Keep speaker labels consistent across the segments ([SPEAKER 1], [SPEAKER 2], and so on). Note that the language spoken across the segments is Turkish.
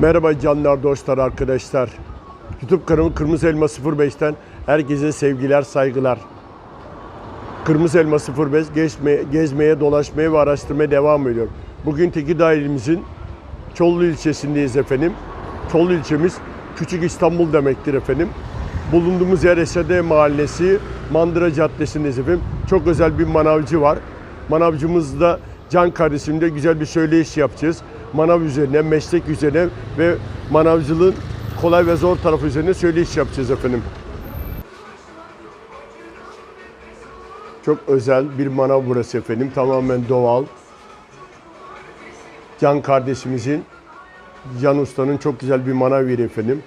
[SPEAKER 1] Merhaba canlar, dostlar, arkadaşlar. YouTube kanalım Kırmızı Elma 05'ten herkese sevgiler, saygılar. Kırmızı Elma 05 gezmeye, gezmeye, dolaşmaya ve araştırmaya devam ediyor. Bugün Tekirdağ ilimizin Çollu ilçesindeyiz efendim. Çollu ilçemiz Küçük İstanbul demektir efendim. Bulunduğumuz yer Esede Mahallesi, Mandıra Caddesi'ndeyiz efendim. Çok özel bir manavcı var. Manavcımızda Can kardeşimle güzel bir söyleyiş yapacağız. Manav üzerine, meslek üzerine ve manavcılığın kolay ve zor tarafı üzerine söyleyiş yapacağız efendim. Çok özel bir manav burası efendim. Tamamen doğal. Can kardeşimizin, Can Usta'nın çok güzel bir manav yeri efendim.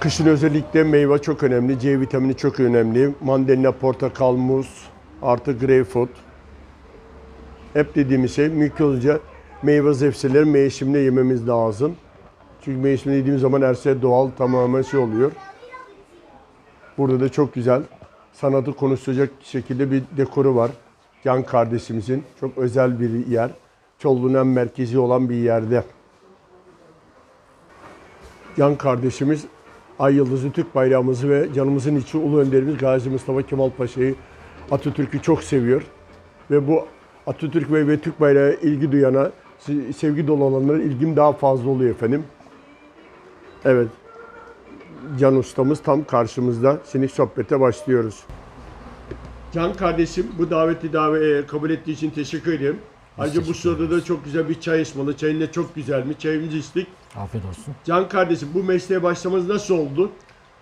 [SPEAKER 1] Kışın özellikle meyve çok önemli. C vitamini çok önemli. Mandalina, portakal, muz, artı greyfurt. Hep dediğimiz şey mümkün olunca meyve zepseleri mevsiminde yememiz lazım. Çünkü mevsiminde yediğimiz zaman her şey doğal tamamen şey oluyor. Burada da çok güzel sanatı konuşacak şekilde bir dekoru var. Can kardeşimizin çok özel bir yer. Çollu'nun en merkezi olan bir yerde. Can kardeşimiz Ay Yıldızı Türk bayrağımızı ve canımızın içi Ulu Önderimiz Gazi Mustafa Kemal Paşa'yı Atatürk'ü çok seviyor. Ve bu Atatürk ve, ve Türk bayrağı ilgi duyana, se- sevgi dolu olanlara ilgim daha fazla oluyor efendim. Evet. Can ustamız tam karşımızda. Şimdi sohbete başlıyoruz. Can kardeşim bu daveti davet kabul ettiği için teşekkür ederim. Ayrıca bu sırada da çok güzel bir çay ısmarladı. Çayın da çok güzelmiş. Çayımızı içtik.
[SPEAKER 2] Afiyet olsun.
[SPEAKER 1] Can kardeşim bu mesleğe başlamanız nasıl oldu?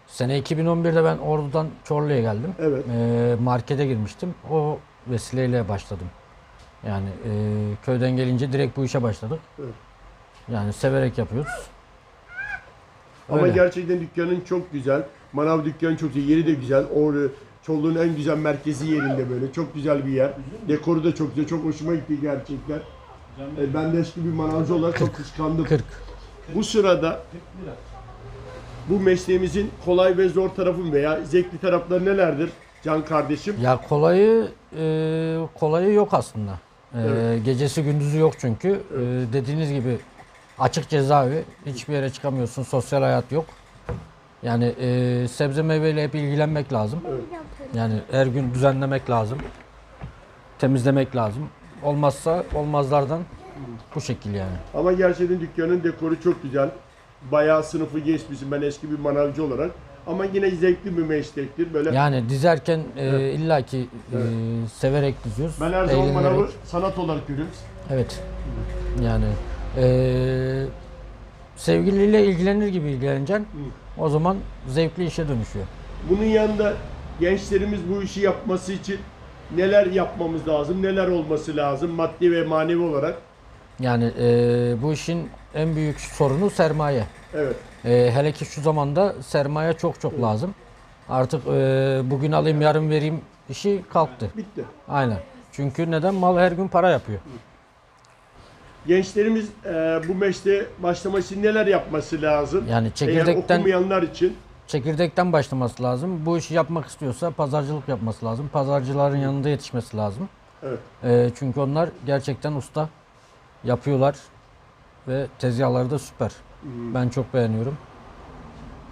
[SPEAKER 2] Sene 2011'de ben Ordu'dan Çorlu'ya geldim.
[SPEAKER 1] Evet.
[SPEAKER 2] Ee, markete girmiştim. O vesileyle başladım. Yani e, köyden gelince direkt bu işe başladık.
[SPEAKER 1] Evet.
[SPEAKER 2] Yani severek yapıyoruz.
[SPEAKER 1] Ama
[SPEAKER 2] Öyle.
[SPEAKER 1] gerçekten dükkanın çok güzel. Manav dükkanı çok güzel. Yeri de güzel. O Çollu'nun en güzel merkezi yerinde böyle. Çok güzel bir yer. Dekoru da çok güzel. Çok hoşuma gitti gerçekten. E, ben de eski bir manavcı olarak çok kıskandım.
[SPEAKER 2] 40.
[SPEAKER 1] Bu sırada bu mesleğimizin kolay ve zor tarafı veya zevkli tarafları nelerdir Can kardeşim?
[SPEAKER 2] Ya kolayı e, kolayı yok aslında. E,
[SPEAKER 1] Evet.
[SPEAKER 2] Gecesi gündüzü yok çünkü. E, dediğiniz gibi açık cezaevi. Hiçbir yere çıkamıyorsun. Sosyal hayat yok. Yani e, sebze meyveyle hep ilgilenmek lazım. Yani her gün düzenlemek lazım. Temizlemek lazım. Olmazsa olmazlardan bu şekil yani.
[SPEAKER 1] Ama gerçekten dükkanın dekoru çok güzel. Bayağı sınıfı geçmişim ben eski bir manavcı olarak. Ama yine zevkli bir meslektir. Böyle
[SPEAKER 2] Yani dizerken e, illaki e, severek diziyoruz.
[SPEAKER 1] ben her zaman
[SPEAKER 2] eğlenerek.
[SPEAKER 1] manavı sanat olarak görüyorum.
[SPEAKER 2] Evet. Yani eee sevgiliyle ilgilenir gibi ilgileneceksin. O zaman zevkli işe dönüşüyor.
[SPEAKER 1] Bunun yanında gençlerimiz bu işi yapması için neler yapmamız lazım, neler olması lazım maddi ve manevi olarak.
[SPEAKER 2] Yani eee, bu işin en büyük sorunu sermaye.
[SPEAKER 1] Evet.
[SPEAKER 2] Eee, hele ki şu zamanda sermaye çok çok lazım. Artık eee, bugün alayım yarın vereyim işi kalktı.
[SPEAKER 1] Bitti.
[SPEAKER 2] Aynen. Çünkü neden? Mal her gün para yapıyor.
[SPEAKER 1] Gençlerimiz e, bu mesleğe başlamak için neler yapması lazım?
[SPEAKER 2] Yani
[SPEAKER 1] Eğer
[SPEAKER 2] çekirdekten
[SPEAKER 1] okumayanlar için
[SPEAKER 2] çekirdekten başlaması lazım. Bu işi yapmak istiyorsa pazarcılık yapması lazım. Pazarcıların yanında yetişmesi lazım.
[SPEAKER 1] evet.
[SPEAKER 2] Ee, çünkü onlar gerçekten usta yapıyorlar ve tezgahları da süper. Ben çok beğeniyorum.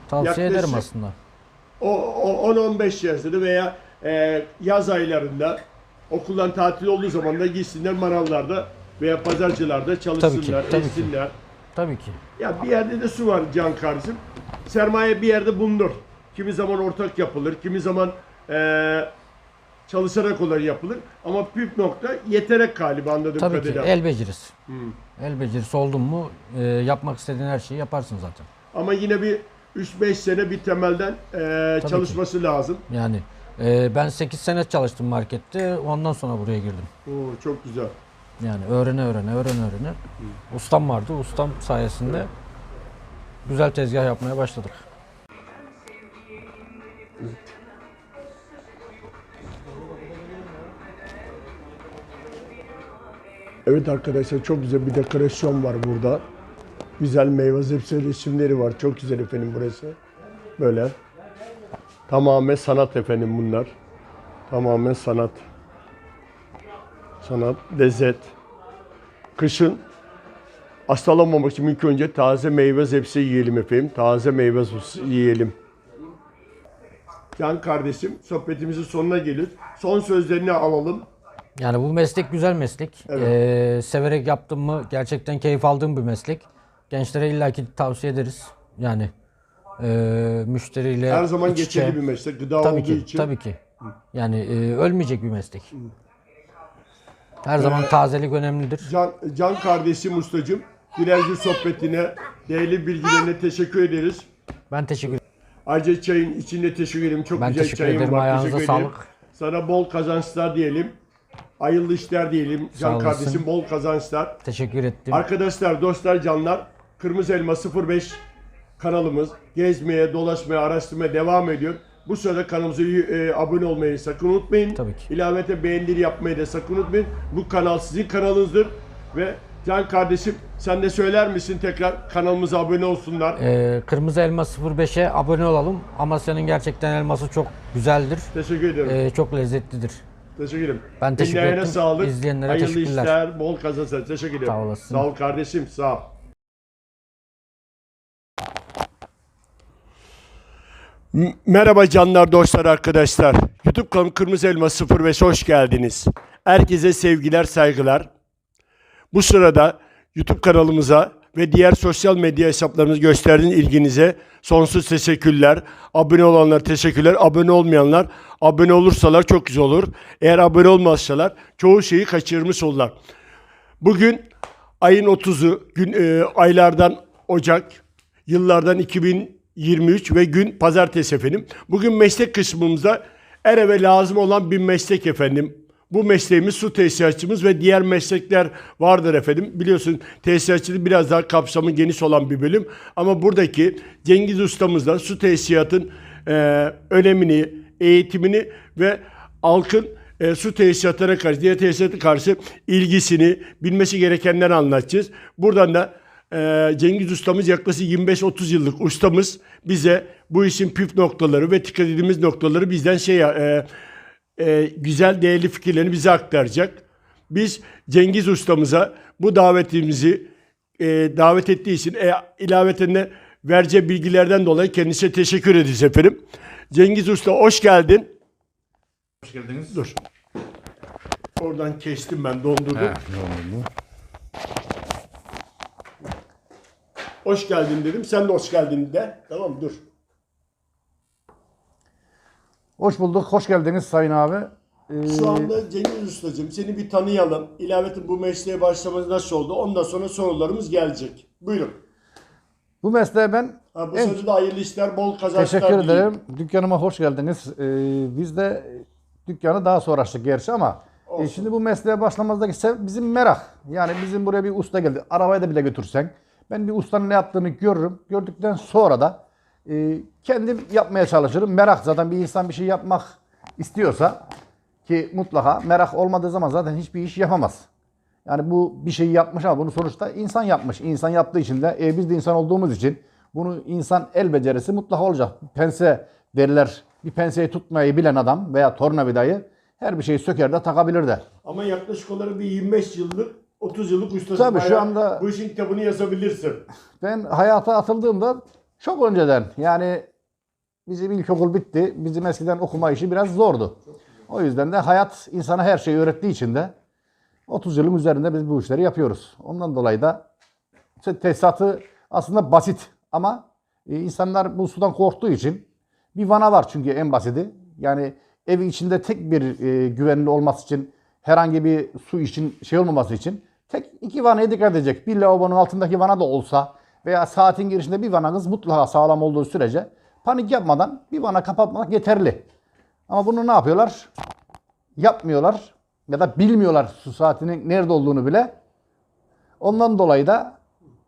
[SPEAKER 2] Tavsiye
[SPEAKER 1] Yaklaşık-
[SPEAKER 2] ederim aslında.
[SPEAKER 1] o, o 10-15 yaşları veya e, yaz aylarında okuldan tatil olduğu zaman da gitsinler manavlarda veya pazarcılarda çalışsınlar,
[SPEAKER 2] tabii ki.
[SPEAKER 1] etsinler.
[SPEAKER 2] Tabii ki.
[SPEAKER 1] Ya bir yerde de su var can kardeşim. Sermaye bir yerde bulunur. Kimi zaman ortak yapılır, kimi zaman eee, çalışarak olan yapılır. Ama püf nokta yeterek galiba anladığım
[SPEAKER 2] Tabii ki.
[SPEAKER 1] kadarıyla.
[SPEAKER 2] El becerisi. El becerisi oldun mu e, yapmak istediğin her şeyi yaparsın zaten.
[SPEAKER 1] Ama yine bir 3-5 sene bir temelden
[SPEAKER 2] Tabii
[SPEAKER 1] çalışması lazım.
[SPEAKER 2] Yani e, ben 8 sene çalıştım markette. Ondan sonra buraya girdim.
[SPEAKER 1] Oo, çok güzel.
[SPEAKER 2] Yani öğrene öğrene öğrene öğrene. Ustam vardı. Ustam sayesinde güzel tezgah yapmaya başladık.
[SPEAKER 1] Evet arkadaşlar çok güzel bir dekorasyon var burada. Güzel meyve zepse resimleri var. Çok güzel efendim burası. Böyle. Tamamen sanat efendim bunlar. Tamamen sanat. Sanat, lezzet. Kışın Hastalanmamak için ilk önce taze meyve zepsi yiyelim efendim. Taze meyve zepsi yiyelim. Can kardeşim sohbetimizin sonuna gelir. Son sözlerini alalım.
[SPEAKER 2] Yani bu meslek güzel meslek.
[SPEAKER 1] Evet.
[SPEAKER 2] Ee, severek yaptım mı gerçekten keyif aldığım bir meslek. Gençlere illaki tavsiye ederiz. Yani e, müşteriyle
[SPEAKER 1] Her zaman
[SPEAKER 2] iç içe-
[SPEAKER 1] geçerli bir meslek. Gıda
[SPEAKER 2] Tabii
[SPEAKER 1] olduğu
[SPEAKER 2] ki,
[SPEAKER 1] için.
[SPEAKER 2] tabii ki. Yani e, ölmeyecek bir meslek. Her zaman tazelik önemlidir.
[SPEAKER 1] Can, Can kardeşim ustacım. Dilenci sohbetine, değerli bilgilerine teşekkür ederiz.
[SPEAKER 2] Ben teşekkür ederim.
[SPEAKER 1] Ayrıca çayın içinde teşekkür ederim. Çok
[SPEAKER 2] Ben
[SPEAKER 1] güzel
[SPEAKER 2] teşekkür
[SPEAKER 1] çayın
[SPEAKER 2] ederim.
[SPEAKER 1] var.
[SPEAKER 2] Ayağınıza
[SPEAKER 1] teşekkür ederim.
[SPEAKER 2] sağlık.
[SPEAKER 1] Sana bol kazançlar diyelim. Hayırlı işler diyelim. Can
[SPEAKER 2] olasın.
[SPEAKER 1] kardeşim bol kazançlar.
[SPEAKER 2] Teşekkür ettim.
[SPEAKER 1] Arkadaşlar, dostlar, canlar. Kırmızı Elma 05 kanalımız gezmeye, dolaşmaya, araştırmaya devam ediyor. Bu sırada kanalımıza e, abone olmayı sakın unutmayın.
[SPEAKER 2] Tabii ki.
[SPEAKER 1] İlavete beğendiğini yapmayı da sakın unutmayın. Bu kanal sizin kanalınızdır. Ve Can kardeşim sen de söyler misin tekrar kanalımıza abone olsunlar.
[SPEAKER 2] Ee, Kırmızı Elma 05'e abone olalım. Amasya'nın gerçekten elması çok güzeldir.
[SPEAKER 1] Teşekkür ederim.
[SPEAKER 2] Ee, çok lezzetlidir.
[SPEAKER 1] Teşekkür ederim.
[SPEAKER 2] Ben teşekkür
[SPEAKER 1] Dinleyene
[SPEAKER 2] ettim.
[SPEAKER 1] sağlık.
[SPEAKER 2] İzleyenlere
[SPEAKER 1] Hayırlı
[SPEAKER 2] teşekkürler.
[SPEAKER 1] işler, bol kazançlar. Teşekkür ederim.
[SPEAKER 2] Sağ olasın.
[SPEAKER 1] Sağ ol kardeşim, sağ ol. M- Merhaba canlar, dostlar, arkadaşlar. YouTube kanalım Kırmızı Elma 05 hoş geldiniz. Herkese sevgiler, saygılar. Bu sırada YouTube kanalımıza ve diğer sosyal medya hesaplarımıza gösterdiğiniz ilginize sonsuz teşekkürler. Abone olanlar teşekkürler. Abone olmayanlar abone olursalar çok güzel olur. Eğer abone olmazsalar çoğu şeyi kaçırmış olurlar. Bugün ayın 30'u gün e, aylardan Ocak yıllardan 2023 ve gün pazartesi efendim. Bugün meslek kısmımızda er eve lazım olan bir meslek efendim. Bu mesleğimiz su tesisatçımız ve diğer meslekler vardır efendim. Biliyorsun tesisatçılık biraz daha kapsamı geniş olan bir bölüm. Ama buradaki Cengiz ustamızla su tesisatın e, önemini, eğitimini ve halkın e, su tesisatlarına karşı, diğer tesisatlara karşı ilgisini, bilmesi gerekenleri anlatacağız. Buradan da e, Cengiz ustamız yaklaşık 25-30 yıllık ustamız bize bu işin püf noktaları ve dikkat edilmemiz noktaları bizden şey e, e, güzel değerli fikirlerini bize aktaracak. Biz Cengiz ustamıza bu davetimizi e, davet ettiği için e, ilaveten de vereceği bilgilerden dolayı kendisine teşekkür ederiz efendim. Cengiz Usta hoş geldin.
[SPEAKER 3] Hoş geldiniz.
[SPEAKER 1] Dur. Oradan kestim ben dondurdum.
[SPEAKER 3] He, oldu?
[SPEAKER 1] Hoş geldin dedim. Sen de hoş geldin de. Tamam dur.
[SPEAKER 3] Hoş bulduk, hoş geldiniz Sayın abi. Ee,
[SPEAKER 1] Şu anda Cengiz Ustacığım seni bir tanıyalım. İlaveten bu mesleğe başlamanız nasıl oldu? Ondan sonra sorularımız gelecek. Buyurun.
[SPEAKER 3] bu mesleğe ben
[SPEAKER 1] Ha, bu
[SPEAKER 3] en
[SPEAKER 1] sırada da hayırlı işler, bol kazançlar
[SPEAKER 3] teşekkür
[SPEAKER 1] dileyim.
[SPEAKER 3] ederim. Dükkanıma hoş geldiniz. Ee, biz de dükkanı daha sonra açtık gerçi ama e, şimdi bu mesleğe başlamamızdaki sebep bizim merak. Yani bizim buraya bir usta geldi. Arabayı da bile götürsen ben bir ustanın ne yaptığını görürüm. Gördükten sonra da e, kendim yapmaya çalışırım. Merak zaten bir insan bir şey yapmak istiyorsa ki mutlaka merak olmadığı zaman zaten hiçbir iş yapamaz. Yani bu bir şeyi yapmış ama bunu sonuçta insan yapmış. İnsan yaptığı için de e, biz de insan olduğumuz için bunu insan el becerisi mutlaka olacak. Pense derler. Bir penseyi tutmayı bilen adam veya tornavidayı her bir şeyi söker de takabilir de.
[SPEAKER 1] Ama yaklaşık olarak bir 25 yıllık, 30 yıllık ustasın.
[SPEAKER 3] Tabii, şu anda-
[SPEAKER 1] Bu işin kitabını yazabilirsin.
[SPEAKER 3] Ben hayata atıldığımda çok önceden yani bizim ilkokul bitti. Bizim eskiden okuma işi biraz zordu. O yüzden de hayat insana her şeyi öğrettiği için de 30 yılın üzerinde biz bu işleri yapıyoruz. Ondan dolayı da işte tesisatı aslında basit ama e, insanlar bu sudan korktuğu için bir vana var çünkü en basiti. Yani evin içinde tek bir e, güvenli olması için herhangi bir su için şey olmaması için tek iki vanaya dikkat edecek. Bir lavabonun altındaki vana da olsa veya saatin girişinde bir vananız mutlaka sağlam olduğu sürece panik yapmadan bir vana kapatmak yeterli. Ama bunu ne yapıyorlar? Yapmıyorlar ya da bilmiyorlar su saatinin nerede olduğunu bile. Ondan dolayı da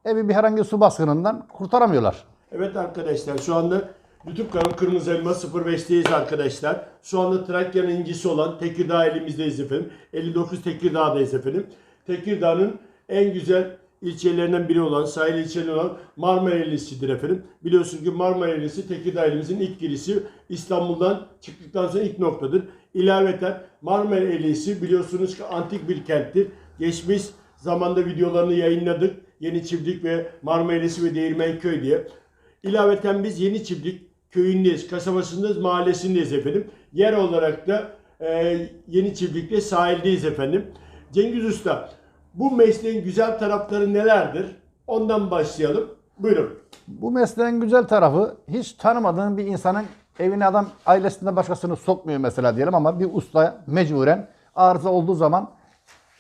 [SPEAKER 3] evi bir herhangi su baskınından kurtaramıyorlar.
[SPEAKER 1] Evet arkadaşlar şu anda YouTube kanalı Kırmızı Elma 05'teyiz arkadaşlar. Şu anda Trakya'nın incisi olan Tekirdağ elimizdeyiz efendim. 59 Tekirdağ'dayız efendim. Tekirdağ'ın en güzel ilçelerinden biri olan, sahil ilçeleri olan Marmara Elisi'dir efendim. Biliyorsunuz ki Marmara Elisi Tekirdağ elimizin ilk girişi İstanbul'dan çıktıktan sonra ilk noktadır. İlaveten Marmara Elisi biliyorsunuz ki antik bir kenttir. Geçmiş zamanda videolarını yayınladık. Yeni Çiftlik ve Marmarilesi ve Değirmenköy diye. İlaveten biz Yeni Çiftlik köyündeyiz, kasabasındayız, mahallesindeyiz efendim. Yer olarak da e, Yeni Çiftlik'te sahildeyiz efendim. Cengiz Usta, bu mesleğin güzel tarafları nelerdir? Ondan başlayalım. Buyurun.
[SPEAKER 3] Bu mesleğin güzel tarafı hiç tanımadığın bir insanın evine adam ailesinde başkasını sokmuyor mesela diyelim ama bir usta mecburen arıza olduğu zaman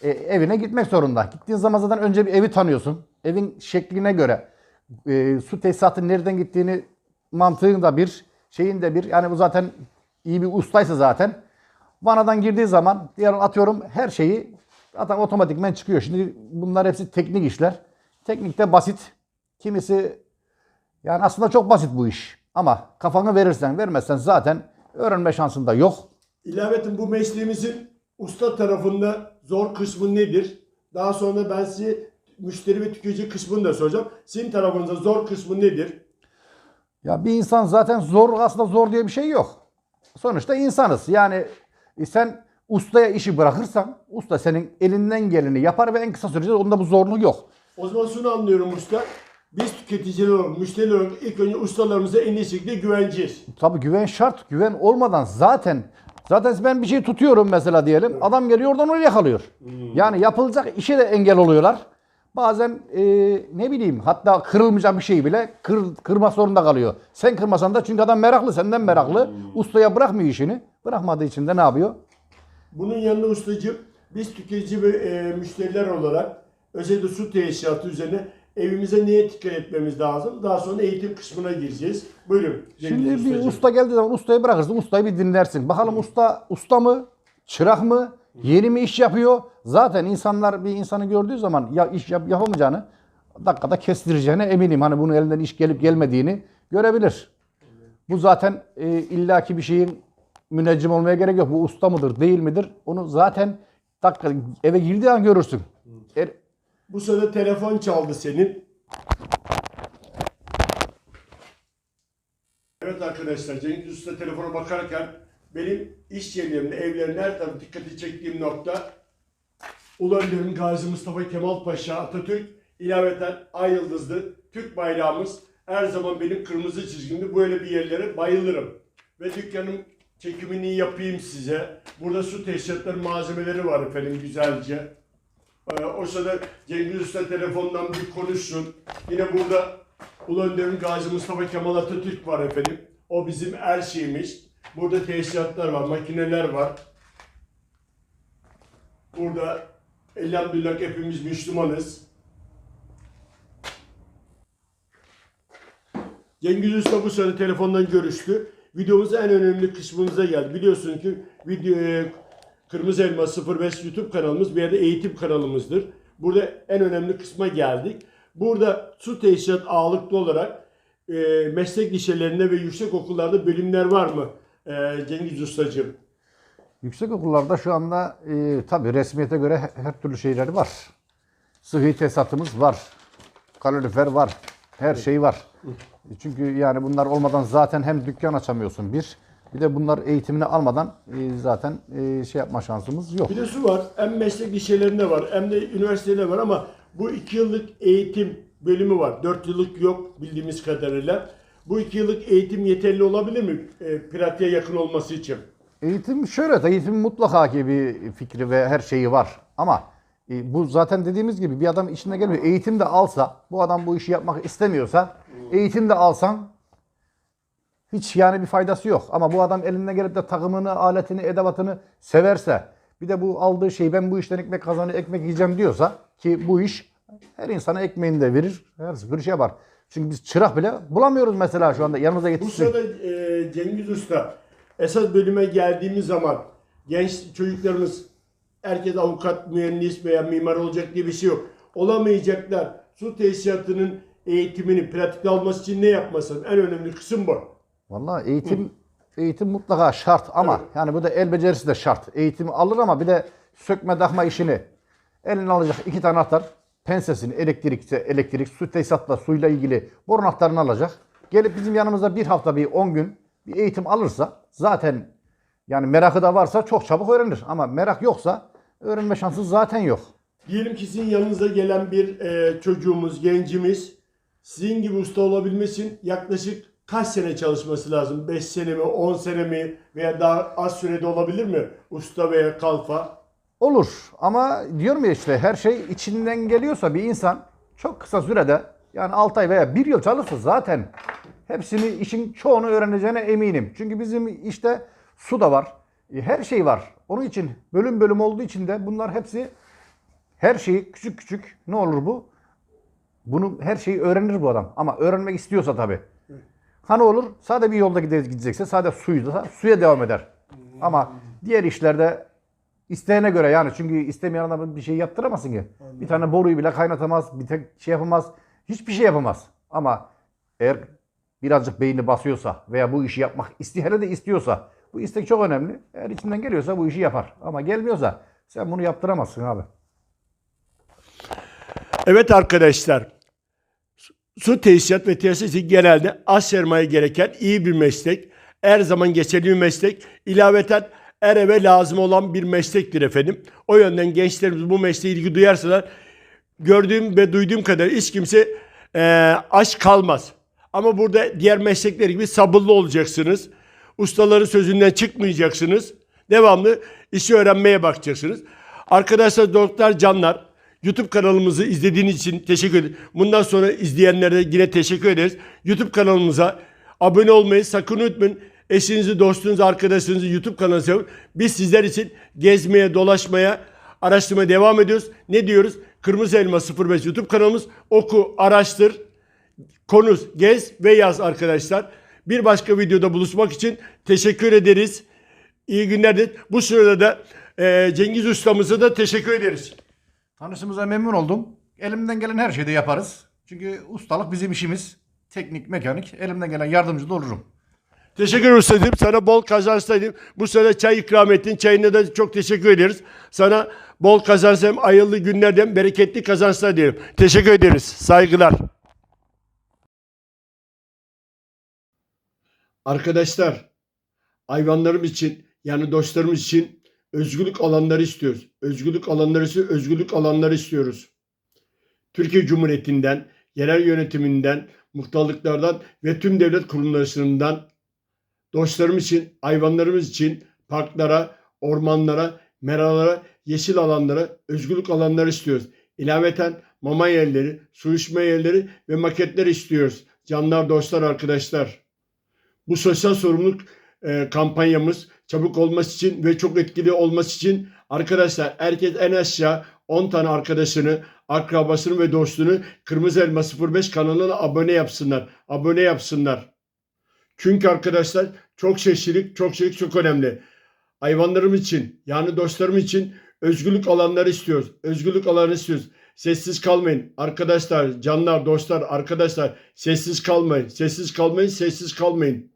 [SPEAKER 3] e, evine gitmek zorunda. Gittiğin zaman zaten önce bir evi tanıyorsun. Evin şekline göre e, su tesisatının nereden gittiğini mantığın da bir, şeyin de bir. Yani bu zaten iyi bir ustaysa zaten. Vanadan girdiği zaman diğer atıyorum her şeyi zaten otomatikmen çıkıyor. Şimdi bunlar hepsi teknik işler. Teknikte basit. Kimisi yani aslında çok basit bu iş. Ama kafanı verirsen vermezsen zaten öğrenme şansın da yok.
[SPEAKER 1] İlaveten bu mesleğimizin usta tarafında zor kısmı nedir? Daha sonra ben size müşteri ve tüketici kısmını da soracağım. Sizin tarafınızda zor kısmı nedir?
[SPEAKER 3] Ya bir insan zaten zor aslında zor diye bir şey yok. Sonuçta insanız. Yani e, sen ustaya işi bırakırsan usta senin elinden geleni yapar ve en kısa sürede onda bu zorluk yok.
[SPEAKER 1] O zaman şunu anlıyorum usta. Biz tüketiciler olarak, müşteriler olarak ilk önce ustalarımıza en iyi şekilde güveneceğiz.
[SPEAKER 3] Tabii güven şart. Güven olmadan zaten zaten ben bir şey tutuyorum mesela diyelim. Adam geliyor oradan onu yakalıyor. Yani yapılacak işe de engel oluyorlar. Bazen e, ne bileyim hatta kırılmayacak bir şey bile kır, kırma zorunda kalıyor. Sen kırmasan da çünkü adam meraklı senden meraklı. Ustaya bırakmıyor işini. Bırakmadığı için de ne yapıyor?
[SPEAKER 1] Bunun yanında ustacığım biz tüketici ve e, müşteriler olarak özellikle su tesisatı üzerine evimize neye dikkat etmemiz lazım? Daha sonra eğitim kısmına gireceğiz. Buyurun.
[SPEAKER 3] Şimdi bir
[SPEAKER 1] ustacığım.
[SPEAKER 3] usta geldiği zaman ustayı bırakırsın. Ustayı bir dinlersin. Bakalım usta usta mı? Çırak mı? Yeni mi iş yapıyor? Zaten insanlar bir insanı gördüğü zaman ya iş yap, yapamayacağını dakikada kestireceğine eminim. Hani bunun elinden iş gelip gelmediğini görebilir. Bu zaten e, illaki bir şeyin müneccim olmaya gerek yok. Bu usta mıdır, değil midir? Onu zaten dakika eve girdiği an görürsün. Er,
[SPEAKER 1] Bu sırada telefon çaldı senin. Evet arkadaşlar Cengiz Usta telefona bakarken benim iş yerlerimde, evlerimde her tarafı dikkati çektiğim nokta Önder'in Gazi Mustafa Kemal Paşa Atatürk ilaveten ay yıldızlı Türk bayrağımız her zaman benim kırmızı çizgimdi. Böyle bir yerlere bayılırım. Ve dükkanım çekimini yapayım size. Burada su tesisatları malzemeleri var efendim güzelce. Ee, o sırada Cengiz Usta telefondan bir konuşsun. Yine burada Ulu Önder'in Gazi Mustafa Kemal Atatürk var efendim. O bizim her şeyimiz. Burada tesisatlar var, makineler var. Burada elhamdülillah hepimiz Müslümanız. Cengiz Usta bu sene telefondan görüştü. Videomuzun en önemli kısmımıza geldi. Biliyorsunuz ki video e, Kırmızı Elma 05 YouTube kanalımız bir yerde eğitim kanalımızdır. Burada en önemli kısma geldik. Burada su tesisat ağırlıklı olarak e, meslek liselerinde ve yüksek okullarda bölümler var mı e, Cengiz Ustacığım?
[SPEAKER 3] Yüksek okullarda şu anda e, tabii resmiyete göre he- her türlü şeyleri var. Sıhhi tesisatımız var. Kalorifer var. Her şey var. E, Çünkü yani bunlar olmadan zaten hem dükkan açamıyorsun bir. Bir de bunlar eğitimini almadan e, zaten e, şey yapma şansımız yok.
[SPEAKER 1] Bir de su var. Hem meslek liselerinde var hem de üniversitede var ama bu iki yıllık eğitim bölümü var. Dört yıllık yok bildiğimiz kadarıyla. Bu iki yıllık eğitim yeterli olabilir mi e, pratiğe yakın olması için?
[SPEAKER 3] Eğitim şöyle, eğitim mutlaka ki bir fikri ve her şeyi var. Ama e, bu zaten dediğimiz gibi bir adam içine gelmiyor. Eğitim de alsa, bu adam bu işi yapmak istemiyorsa, eğitim de alsan hiç yani bir faydası yok. Ama bu adam elinden gelip de takımını, aletini, edevatını severse, bir de bu aldığı şey ben bu işten ekmek kazanıp ekmek yiyeceğim diyorsa ki bu iş her insana ekmeğini de verir, her türlü şey yapar. Çünkü biz çırak bile bulamıyoruz mesela şu anda yanımıza
[SPEAKER 1] Bu
[SPEAKER 3] yetişsin.
[SPEAKER 1] sırada e, Cengiz Usta esas bölüme geldiğimiz zaman genç çocuklarımız herkes avukat, mühendis veya mimar olacak diye bir şey yok. Olamayacaklar. Su tesisatının eğitimini pratikte alması için ne yapması? En önemli kısım bu.
[SPEAKER 3] Vallahi eğitim eğitim mutlaka şart ama
[SPEAKER 1] Evet.
[SPEAKER 3] yani bu da el becerisi de şart. Eğitim alır ama bir de sökme takma işini eline alacak iki tane anahtar. Pensesini, elektrikse elektrik, su tesisatla suyla ilgili boru anahtarını alacak. Gelip bizim yanımızda bir hafta bir 10 gün bir eğitim alırsa zaten yani merakı da varsa çok çabuk öğrenir. Ama merak yoksa öğrenme şansı zaten yok.
[SPEAKER 1] Diyelim ki sizin yanınıza gelen bir e, çocuğumuz, gencimiz sizin gibi usta olabilmesi için yaklaşık kaç sene çalışması lazım? 5 sene mi, 10 sene mi veya daha az sürede olabilir mi? Usta veya kalfa.
[SPEAKER 3] Olur ama diyorum ya işte her şey içinden geliyorsa bir insan çok kısa sürede yani 6 ay veya 1 yıl çalışsa zaten hepsini işin çoğunu öğreneceğine eminim. Çünkü bizim işte su da var. E, Her şey var. Onun için bölüm bölüm olduğu için de bunlar hepsi her şeyi küçük küçük ne olur bu? Bunu her şeyi öğrenir bu adam. Ama öğrenmek istiyorsa tabii. Ha ne olur? Sade bir yolda gide- gidecekse sade suyda suya devam eder. Ama diğer işlerde isteğine göre yani çünkü istemeyen adamın bir şey yaptıramazsın ki. Bir tane boruyu bile kaynatamaz, bir tek şey yapamaz. Hiçbir şey yapamaz. Ama eğer birazcık beyni basıyorsa veya bu işi yapmak isteyene de istiyorsa bu istek çok önemli. Eğer içinden geliyorsa bu işi yapar. Ama gelmiyorsa sen bunu yaptıramazsın abi.
[SPEAKER 1] Evet arkadaşlar. su- tesisat ve tesisi genelde az sermaye gereken iyi bir meslek. Her zaman geçerli bir meslek. İlaveten er eve lazım olan bir meslektir efendim. O yönden gençlerimiz bu mesleğe ilgi duyarsalar gördüğüm ve duyduğum kadar hiç kimse eee aç kalmaz. Ama burada diğer meslekler gibi sabırlı olacaksınız. Ustaların sözünden çıkmayacaksınız. Devamlı işi öğrenmeye bakacaksınız. Arkadaşlar doktor canlar YouTube kanalımızı izlediğiniz için teşekkür ederim. Bundan sonra izleyenlere yine teşekkür ederiz. YouTube kanalımıza abone olmayı sakın unutmayın. Eşinizi, dostunuzu, arkadaşınızı YouTube kanalına seviyorum. Biz sizler için gezmeye, dolaşmaya, araştırmaya devam ediyoruz. Ne diyoruz? Kırmızı Elma 05 YouTube kanalımız. Oku, araştır, konuş, gez ve yaz arkadaşlar. Bir başka videoda buluşmak için teşekkür ederiz. İyi günler. de- Bu sırada da eee, Cengiz ustamıza da teşekkür ederiz.
[SPEAKER 3] Tanıştığımıza memnun oldum. Elimden gelen her şeyi de yaparız. Çünkü ustalık bizim işimiz. Teknik, mekanik. Elimden gelen yardımcı da olurum.
[SPEAKER 1] Teşekkür ustacığım. Sana bol kazançlar dilerim. Bu sene çay ikram ettin. Çayına da çok teşekkür ederiz. Sana bol kazanç hem hayırlı günlerden bereketli kazançlar dilerim. Teşekkür ederiz. Saygılar. Arkadaşlar, hayvanlarım için yani dostlarımız için özgürlük alanları istiyoruz. Özgürlük alanları istiyoruz. Özgürlük alanları istiyoruz. Türkiye Cumhuriyeti'nden, yerel yönetiminden, muhtarlıklardan ve tüm devlet kurumlarından dostlarımız için, hayvanlarımız için parklara, ormanlara, meralara, yeşil alanlara, özgürlük alanları istiyoruz. İlaveten mama yerleri, su içme yerleri ve maketler istiyoruz. Canlar, dostlar, arkadaşlar. Bu sosyal sorumluluk e, kampanyamız çabuk olması için ve çok etkili olması için arkadaşlar herkes en aşağı 10 tane arkadaşını, akrabasını ve dostunu Kırmızı Elma 05 kanalına abone yapsınlar. Abone yapsınlar. Çünkü arkadaşlar çok çeşitlilik, çok çeşitlilik çok önemli. Hayvanlarım için, yani dostlarım için özgürlük alanları istiyoruz. Özgürlük alanı istiyoruz. Sessiz kalmayın. Arkadaşlar, canlar, dostlar, arkadaşlar sessiz kalmayın. Sessiz kalmayın, sessiz kalmayın.